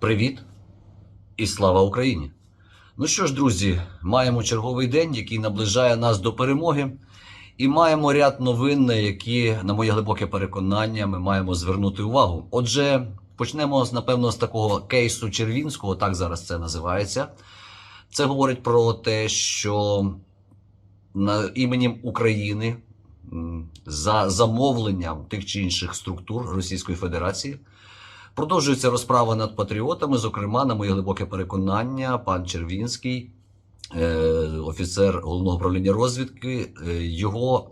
Привіт і слава Україні! Ну що ж, друзі, маємо черговий день, який наближає нас до перемоги, і маємо ряд новин, на які, на моє глибоке переконання, ми маємо звернути увагу. Отже, почнемо напевно з такого кейсу Червінського, так зараз це називається. Це говорить про те, що на іменем України за замовленням тих чи інших структур Російської Федерації продовжується розправа над патріотами. Зокрема, на моє глибоке переконання, пан Червінський, е, офіцер головного управління розвідки, е, його,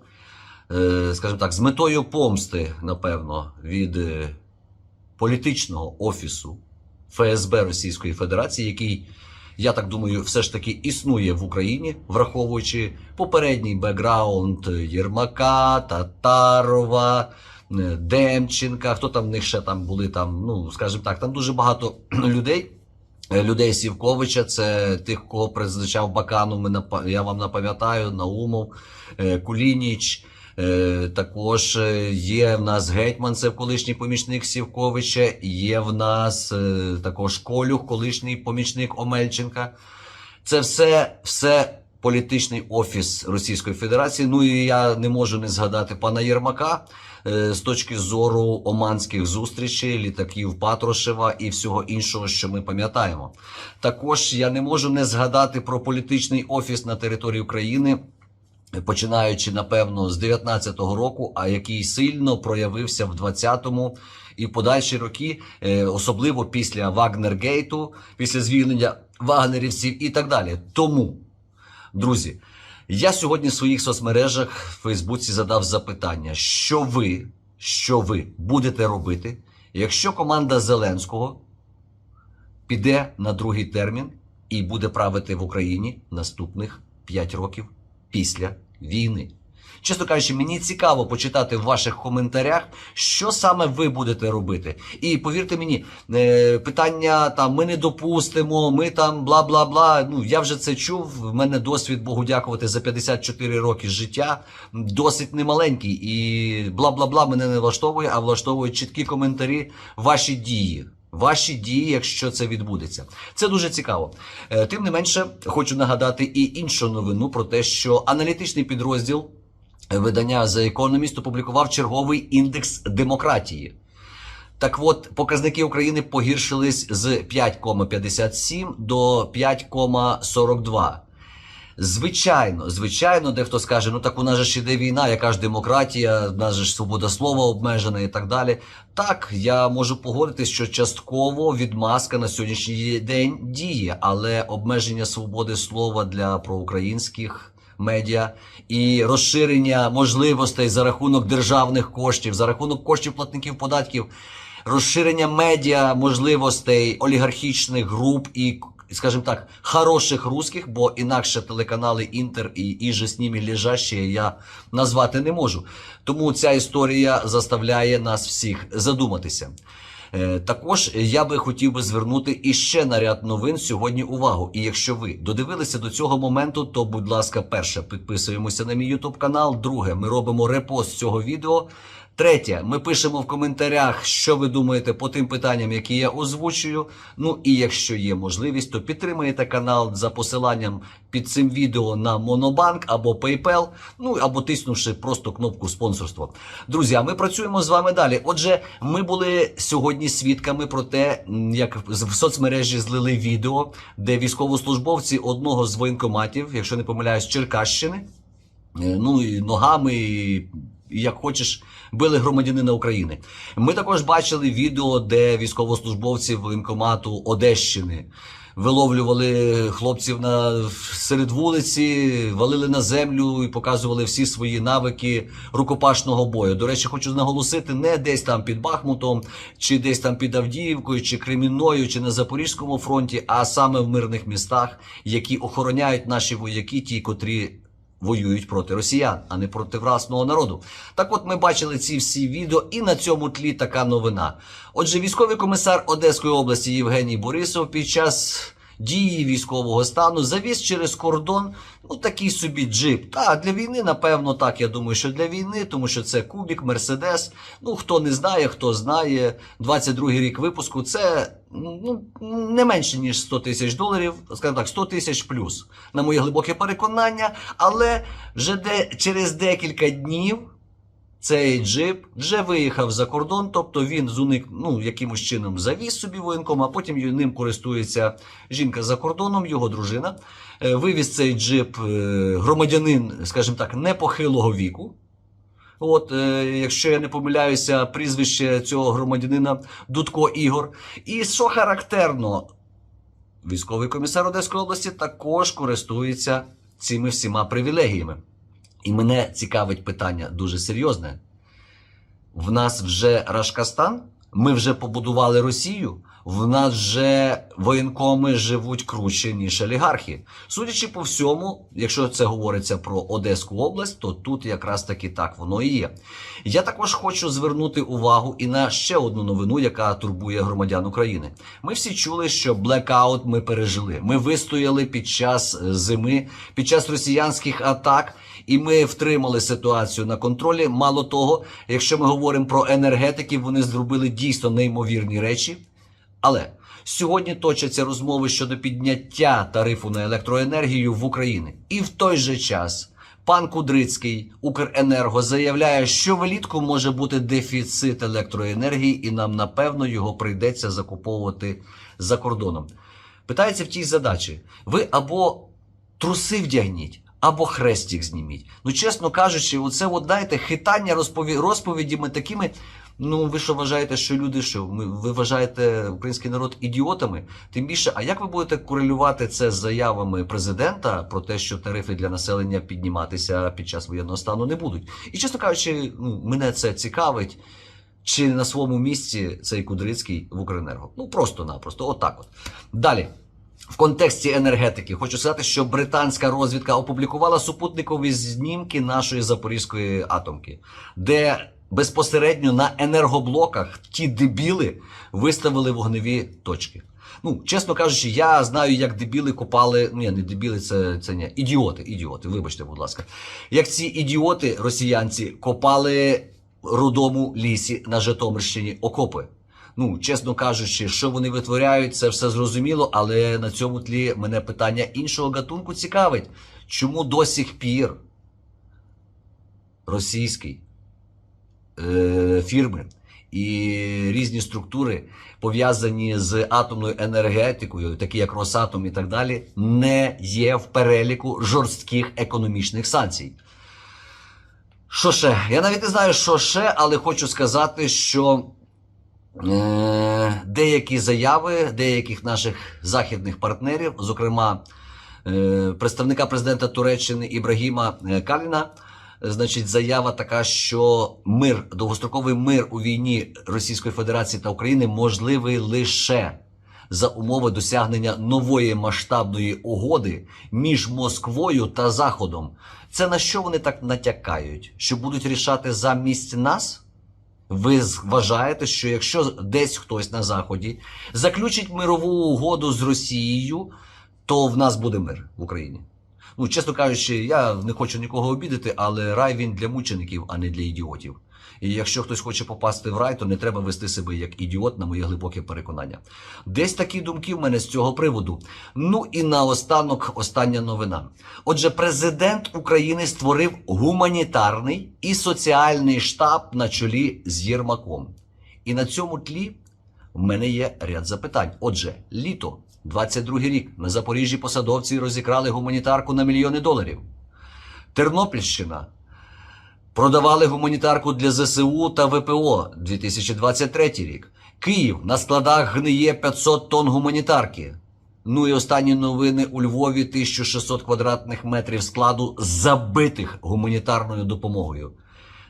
е, скажімо так, з метою помсти, напевно, від політичного офісу ФСБ Російської Федерації, який я так думаю, все ж таки існує в Україні, враховуючи попередній бекграунд Єрмака, Татарова, Демченка. Хто там в них ще там були? Там, ну скажімо так, там дуже багато людей. е, Людей Сівковича, це тих, кого призначав Бакану. Я вам напам'ятаю, Наумов, е, Кулініч. Е, Також е, є в нас гетьман, це колишній помічник Сівковича. Є в нас е, також Колюх, колишній помічник Омельченка. Це все, все політичний офіс Російської Федерації. Ну і я не можу не згадати пана Єрмака е, з точки зору оманських зустрічей, літаків Патрушева і всього іншого, що ми пам'ятаємо. Також я не можу не згадати про політичний офіс на території України починаючи напевно з 19-го року, а який сильно проявився в 20-му і в подальші роки, е, особливо після Вагнергейту, після звільнення вагнерівців і так далі. Тому, друзі, я сьогодні в своїх соцмережах в Фейсбуці задав запитання, що ви, що ви будете робити, якщо команда Зеленського піде на другий термін і буде правити в Україні наступних 5 років після війни. Чесно кажучи, мені цікаво почитати в ваших коментарях, що саме ви будете робити. І повірте мені, е, питання там ми не допустимо, ми там бла бла бла. Ну я вже це чув. В мене досвід Богу дякувати за 54 роки життя. Досить немаленький. І бла бла бла мене не влаштовує, а влаштовують чіткі коментарі, ваші дії. Ваші дії, якщо це відбудеться, це дуже цікаво. Е, Тим не менше, хочу нагадати і іншу новину про те, що аналітичний підрозділ видання The Economist опублікував черговий індекс демократії. Так от, показники України погіршились з 5,57 до 5,42. Звичайно, звичайно, дехто скаже, ну так у нас же ж іде війна, яка ж демократія, в нас же ж свобода слова обмежена і так далі. Так, я можу погодитись, що частково відмазка на сьогоднішній день діє, але обмеження свободи слова для проукраїнських медіа і розширення можливостей за рахунок державних коштів, за рахунок коштів платників податків, розширення медіа можливостей олігархічних груп і скажімо так, хороших русських, бо інакше телеканали Інтер і «Іже ними лежащі» я назвати не можу. Тому ця історія заставляє нас всіх задуматися. Е, Також я би хотів би звернути іще на ряд новин сьогодні увагу. І якщо ви додивилися до цього моменту, то будь ласка, перше, підписуємося на мій YouTube канал. Друге, ми робимо репост цього відео. Третє, ми пишемо в коментарях, що ви думаєте по тим питанням, які я озвучую. Ну і якщо є можливість, то підтримайте канал за посиланням під цим відео на Монобанк або PayPal, ну або тиснувши просто кнопку спонсорство. Друзі, а ми працюємо з вами далі. Отже, ми були сьогодні свідками про те, як в соцмережі злили відео, де військовослужбовці одного з воєнкоматів, якщо не помиляюсь, Черкащини, Е, ну і ногами, і як хочеш, били громадянина України. Ми також бачили відео, де військовослужбовці воєнкомату Одещини виловлювали хлопців на серед вулиці, валили на землю і показували всі свої навики рукопашного бою. До речі, хочу наголосити, не десь там під Бахмутом, чи десь там під Авдіївкою, чи Кремінною, чи на Запорізькому фронті, а саме в мирних містах, які охороняють наші вояки, ті, котрі воюють проти росіян, а не проти власного народу. Так от ми бачили ці всі відео, і на цьому тлі така новина. Отже, військовий комісар Одеської області Євгеній Борисов під час дії військового стану, завіз через кордон ну такий собі джип. Та для війни, напевно, так. Я думаю, що для війни, тому що це Кубік, Мерседес. Ну хто не знає, хто знає. 22-й рік випуску. Це ну не менше ніж 100 тисяч доларів, скажімо так, 100 тисяч плюс. На моє глибоке переконання, але вже де через декілька днів. Цей джип вже виїхав за кордон, тобто він зуник, ну, якимось чином завіз собі воєнком, а потім ним користується жінка за кордоном, його дружина. Е, Вивіз цей джип е, громадянин, скажімо так, непохилого віку. От, е, якщо я не помиляюся, прізвище цього громадянина Дудко Ігор. І що характерно, військовий комісар Одеської області також користується цими всіма привілегіями. І мене цікавить питання дуже серйозне. В нас вже Рашкастан, ми вже побудували Росію, в нас вже воєнкоми живуть круче, ніж олігархи. Судячи по всьому, якщо це говориться про Одеську область, то тут якраз таки так воно і є. Я також хочу звернути увагу і на ще одну новину, яка турбує громадян України. Ми всі чули, що блекаут ми пережили. Ми вистояли під час е, зими, під час росіянських атак. І ми втримали ситуацію на контролі. Мало того, якщо ми говоримо про енергетиків, вони зробили дійсно неймовірні речі. Але сьогодні точаться розмови щодо підняття тарифу на електроенергію в Україні. І в той же час пан Кудрицький Укренерго заявляє, що влітку може бути дефіцит електроенергії, і нам напевно його прийдеться закуповувати за кордоном. Питається в тій задачі: ви або труси вдягніть. Або хрестик зніміть. Ну, чесно кажучи, оце, от, знаєте, хитання розпові... розповідями такими. Ну, ви що вважаєте, що люди що? Ви вважаєте український народ ідіотами? Тим більше, а як ви будете корелювати це з заявами президента про те, що тарифи для населення підніматися під час воєнного стану не будуть? І чесно кажучи, ну, мене це цікавить. Чи на своєму місці цей Кудрицький в Укренерго? Ну просто-напросто, отак от. Далі. В контексті енергетики хочу сказати, що британська розвідка опублікувала супутникові знімки нашої запорізької атомки, де безпосередньо на енергоблоках ті дебіли виставили вогневі точки. Ну, чесно кажучи, я знаю, як дебіли копали. Ну, ні, не дебіли, це, це не ідіоти, ідіоти, вибачте, будь ласка. Як ці ідіоти, росіянці, копали рудому лісі на Житомирщині окопи. Ну, чесно кажучи, що вони витворяють, це все зрозуміло, але на цьому тлі мене питання іншого гатунку цікавить. Чому до сих пір російський е, фірми і різні структури, пов'язані з атомною енергетикою, такі як Росатом і так далі, не є в переліку жорстких економічних санкцій. Що ще? Я навіть не знаю, що ще, але хочу сказати, що деякі заяви деяких наших західних партнерів, зокрема е, представника президента Туреччини Ібрагіма е, Каліна, е, значить, заява така, що мир, довгостроковий мир у війні Російської Федерації та України можливий лише за умови досягнення нової масштабної угоди між Москвою та Заходом. Це на що вони так натякають? Що будуть рішати замість нас? Ви вважаєте, що якщо десь хтось на Заході заключить мирову угоду з Росією, то в нас буде мир в Україні? Ну, чесно кажучи, я не хочу нікого обідати, але рай він для мучеників, а не для ідіотів. І якщо хтось хоче попасти в рай, то не треба вести себе як ідіот, на моє глибоке переконання. Десь такі думки в мене з цього приводу. Ну і наостанок остання новина. Отже, президент України створив гуманітарний і соціальний штаб на чолі з Єрмаком. І на цьому тлі в мене є ряд запитань. Отже, літо, 22 рік, на Запоріжжі посадовці розікрали гуманітарку на мільйони доларів. Тернопільщина продавали гуманітарку для ЗСУ та ВПО 2023 рік. Київ на складах гниє 500 тонн гуманітарки. Ну і останні новини у Львові 1600 квадратних метрів складу забитих гуманітарною допомогою.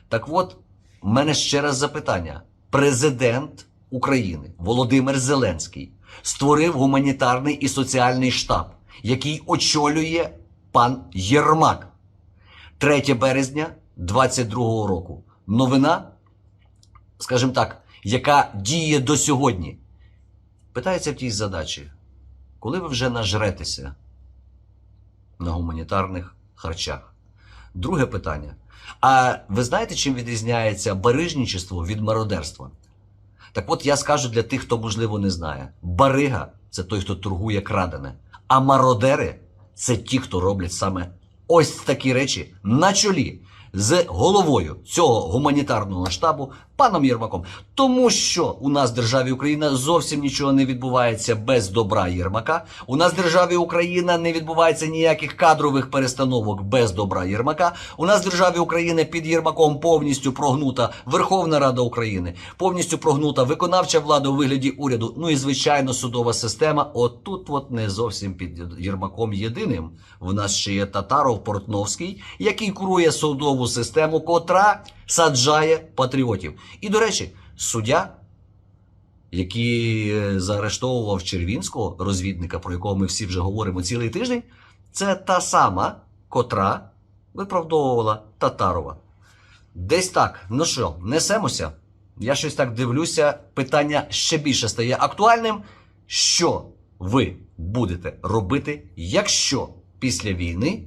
Так от, в мене ще раз запитання. Президент України Володимир Зеленський створив гуманітарний і соціальний штаб, який очолює пан Єрмак. 3 березня 22 року. Новина, скажімо так, яка діє до сьогодні. Питається в тій задачі. коли ви вже нажретеся на гуманітарних харчах? Друге питання. А ви знаєте, чим відрізняється барижничество від мародерства? Так от я скажу для тих, хто можливо не знає: барига це той, хто торгує крадене, а мародери це ті, хто роблять саме ось такі речі на чолі з головою цього гуманітарного штабу паном Єрмаком. Тому що у нас в державі Україна зовсім нічого не відбувається без добра Єрмака. У нас в державі Україна не відбувається ніяких кадрових перестановок без добра Єрмака. У нас в державі України під Єрмаком повністю прогнута Верховна Рада України, повністю прогнута виконавча влада у вигляді уряду. Ну і звичайно, судова система. От тут от не зовсім під Єрмаком єдиним. В нас ще є Татаров Портновський, який курує судову систему, котра саджає патріотів. І до речі, суддя, який е, заарештовував Червінського розвідника, про якого ми всі вже говоримо цілий тиждень, це та сама, котра виправдовувала Татарова. Десь так. Ну що, несемося. Я щось так дивлюся. Питання ще більше стає актуальним. Що ви будете робити, якщо після війни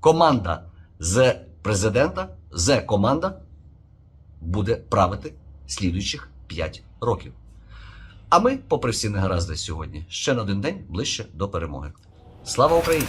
команда з президента, з команда буде правити слідуючих 5 років? А ми, попри всі негаразди сьогодні, ще на один день ближче до перемоги. Слава Україні!